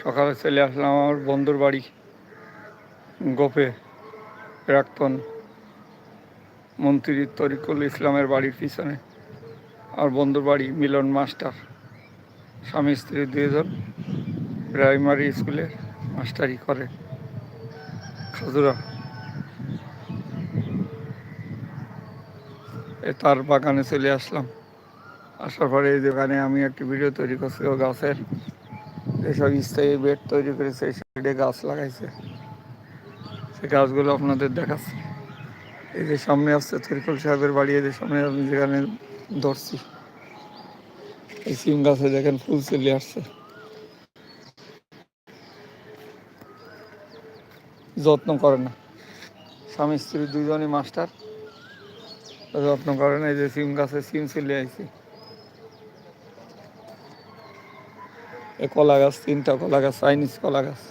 সকালে চলে আসলাম আমার বন্ধুর বাড়ি, গোপে প্রাক্তন মন্ত্রী তরিকুল ইসলামের বাড়ির পিছনে। আর বন্ধুর বাড়ি মিলন মাস্টার, স্বামী স্ত্রী দুইজন প্রাইমারি স্কুলে মাস্টারি করে, খাজুরা। এ তার বাগানে চলে আসলাম। আসার পরে এই দোকানে আমি একটি ভিডিও তৈরি করছি ও গাছের। যেসব স্থায়ী বেড তৈরি করেছে সেই সাইডে গাছ লাগাইছে। সেই গাছগুলো আপনাদের দেখাচ্ছি। এই যে সামনে আসছে তরিকুল সাহেবের বাড়ি যে সামনে আমি যেখানে ধরছি, এই সিম গাছে দেখেন ফুল চলে আসছে। যত্ন করে না। স্বামী স্ত্রী দুজনই মাস্টার, যত্ন করে না। এই যে সিম গাছে সিম চলে আইছে। এ কলা গাছ, তিনটা কলা গাছ, চাইনিজ কলা গাছ।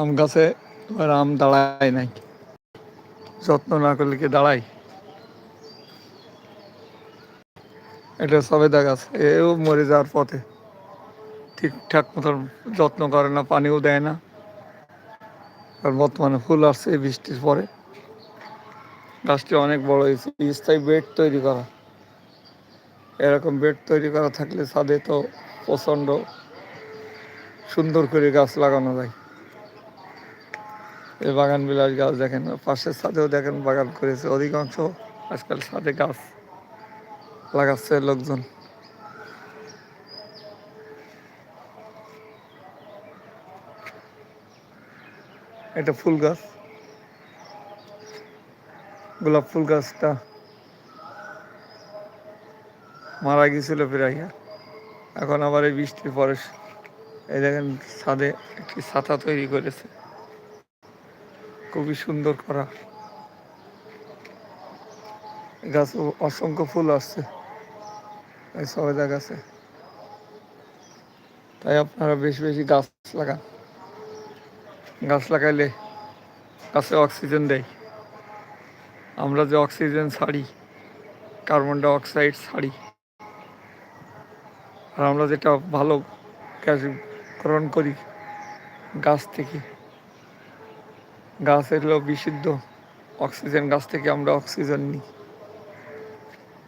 আম গাছে এবার আম দাঁড়ায় নাই। যত্ন না করলে কি দাঁড়ায়? এটা সবেদা গাছ, এও মরে যাওয়ার পথে। ঠিকঠাক মতন যত্ন করে না, পানিও দেয় না। আর বর্তমানে ফুল আসছে বৃষ্টির পরে। গাছটি অনেক বড় হয়েছে, স্থায়ী বেড তৈরি করা। এরকম বেড তৈরি করা থাকলে ছাদে তো প্রচণ্ড সুন্দর করে গাছ লাগানো যায়। এই বাগান বিলাস গাছ দেখেন পাশের ছাদেও দেখেন বাগান করেছে। অধিকাংশ আজকাল ছাদে গাছ লাগাচ্ছে লোকজন। এটা ফুল গাছ। গোলাপ ফুল গাছটা মারা গেছিল প্রায়। এখন আবার এই বৃষ্টির পরে এই দেখেন ছাদে একটি ছাতা তৈরি করেছে। খুবই সুন্দর করা। গাছ অসংখ্য ফুল আসছে। এই সবেদা গাছে। তাই আপনারা বেশি বেশি গাছ লাগান। গাছ লাগাইলে গাছে অক্সিজেন দেয়। আমরা যে অক্সিজেন ছাড়ি, কার্বন ডাই অক্সাইড ছাড়ি। আর আমরা যেটা ভালো গ্যাস গ্রহণ করি, গাছ থেকে। গাছ এগুলো বিশুদ্ধ অক্সিজেন, গাছ থেকে আমরা অক্সিজেন নিই।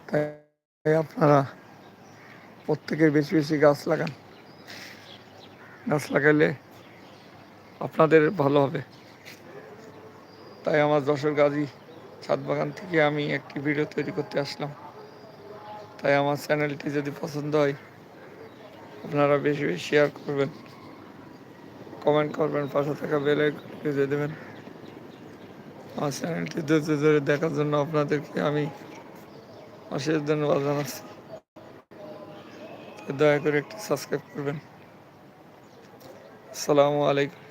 তাই আপনারা প্রত্যেকের বেশি বেশি গাছ লাগান। গাছ লাগাইলে আপনাদের ভালো হবে। তাই আমার যশোর গাজী ছাদ বাগান থেকে আমি একটি ভিডিও তৈরি করতে আসলাম। তাই আমার চ্যানেলটি যদি পছন্দ হয় আপনারা বেশি বেশি শেয়ার করবেন। কমেন্ট করবেন পাশে থাকা বেল আইকনকে দিয়ে দেবেন। আমার চ্যানেলটি ধৈর্য ধরে দেখার জন্য আপনাদেরকে আমি অশেষ ধন্যবাদ জানাচ্ছি। দয়া করে একটি সাবস্ক্রাইব করবেন। আসসালামু আলাইকুম।